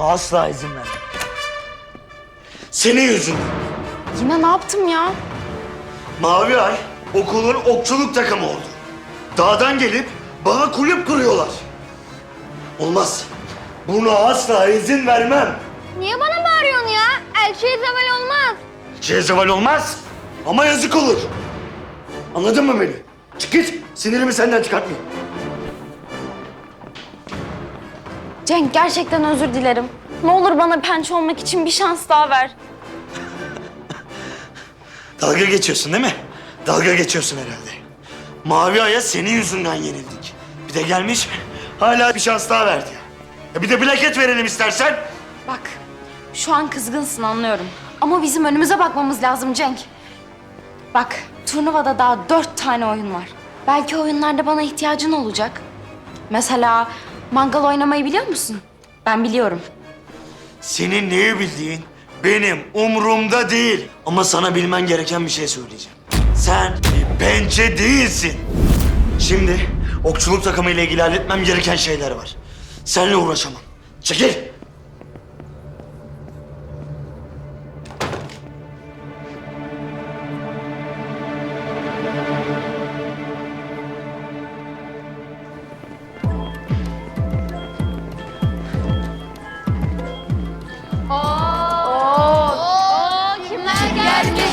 Buna asla izin vermem. Senin yüzünden. Yine ne yaptım ya? Mavi Ay okulun okçuluk takımı oldu. Dağdan gelip bana kulüp kuruyorlar. Olmaz. Buna asla izin vermem. Niye bana bağırıyorsun ya? Elçiye zeval olmaz. Cezaval olmaz ama yazık olur. Anladın mı beni? Çık git. Sinirimi senden çıkartmayayım. Cenk gerçekten özür dilerim. Ne olur bana pençe olmak için bir şans daha ver. Dalga geçiyorsun değil mi? Dalga geçiyorsun herhalde. Mavi Ay'a senin yüzünden yenildik. Bir de gelmiş hala bir şans daha verdi. Ya bir de plaket verelim istersen. Bak, şu an kızgınsın anlıyorum. Ama bizim önümüze bakmamız lazım Cenk. Bak, turnuvada daha dört tane oyun var. Belki oyunlarda bana ihtiyacın olacak. Mesela mangal oynamayı biliyor musun? Ben biliyorum. Senin neyi bildiğin benim umurumda değil. Ama sana bilmen gereken bir şey söyleyeceğim. Sen bir pençe değilsin. Şimdi okçuluk takımı ile ilgili halletmem gereken şeyler var. Seninle uğraşamam. Çekil.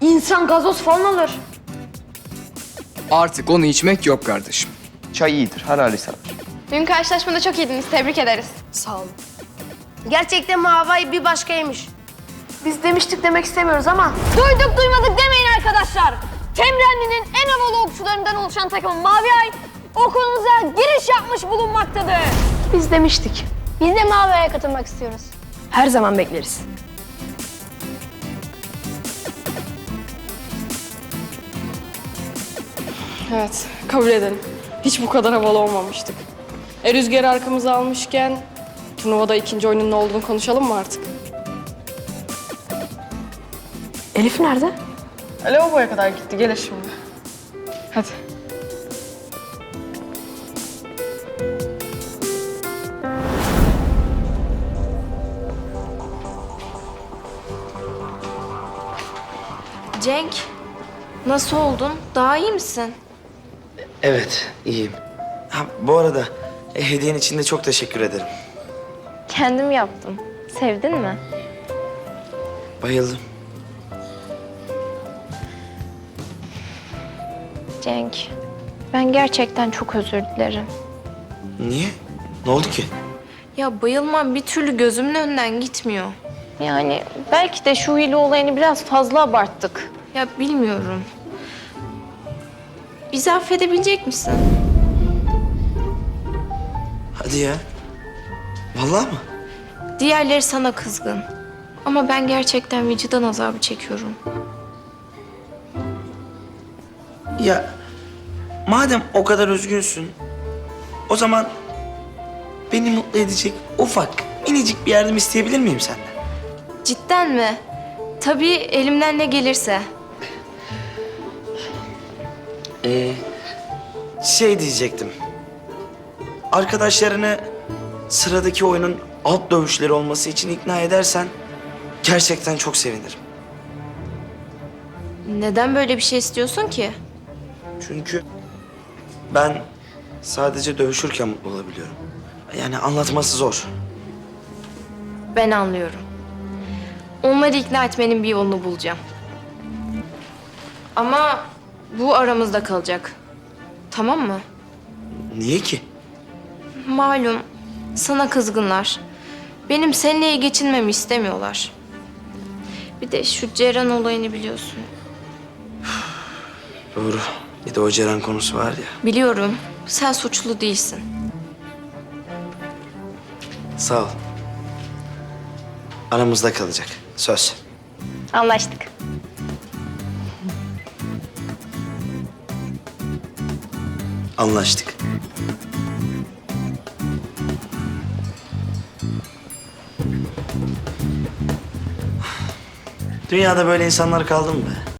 İnsan gazoz falan alır. Artık onu içmek yok kardeşim. Çay iyidir, harali sever. Dün karşılaşmada çok iyiydiniz. Tebrik ederiz. Gerçekten Mavay bir başkaymış. Biz demiştik demek istemiyoruz ama. Duyduk duymadık demeyin arkadaşlar. Temrenli'nin en havalı okçularından oluşan takım Mavi Ay okulumuza giriş yapmış bulunmaktadır. Biz demiştik. Biz de Mavi Ay'a katılmak istiyoruz. Her zaman bekleriz. Evet, kabul edelim. Hiç bu kadar havalı olmamıştık. E rüzgarı arkamıza almışken turnuvada ikinci oyunun ne olduğunu konuşalım mı artık? Elif nerede? Lavaboya kadar gitti, gelir şimdi. Hadi. Cenk, nasıl oldun? Daha iyi misin? Evet, iyiyim. Ha, bu arada e, hediyen için de çok teşekkür ederim. Kendim yaptım. Sevdin mi? Bayıldım. Cenk, ben gerçekten çok özür dilerim. Niye? Ne oldu ki? Ya bayılmam bir türlü gözümün önünden gitmiyor. Yani belki de şu hile olayını biraz fazla abarttık. Ya bilmiyorum. Bizi affedebilecek misin? Hadi ya. Vallahi mı? Diğerleri sana kızgın. Ama ben gerçekten vicdan azabı çekiyorum. Ya madem o kadar üzgünsün, o zaman beni mutlu edecek ufak, minicik bir yardım isteyebilir miyim senden? Cidden mi? Tabii elimden ne gelirse. Ee, şey diyecektim. Arkadaşlarını sıradaki oyunun alt dövüşleri olması için ikna edersen gerçekten çok sevinirim. Neden böyle bir şey istiyorsun ki? Çünkü ben sadece dövüşürken mutlu olabiliyorum. Yani anlatması zor. Ben anlıyorum. Onları ikna etmenin bir yolunu bulacağım. Ama bu aramızda kalacak. Tamam mı? Niye ki? Malum sana kızgınlar. Benim seninle iyi geçinmemi istemiyorlar. Bir de şu Ceren olayını biliyorsun. Doğru. Bir de o Ceren konusu var ya. Biliyorum sen suçlu değilsin. Sağ ol. aramızda kalacak. Söz. Anlaştık. Anlaştık. Dünyada böyle insanlar kaldı mı be?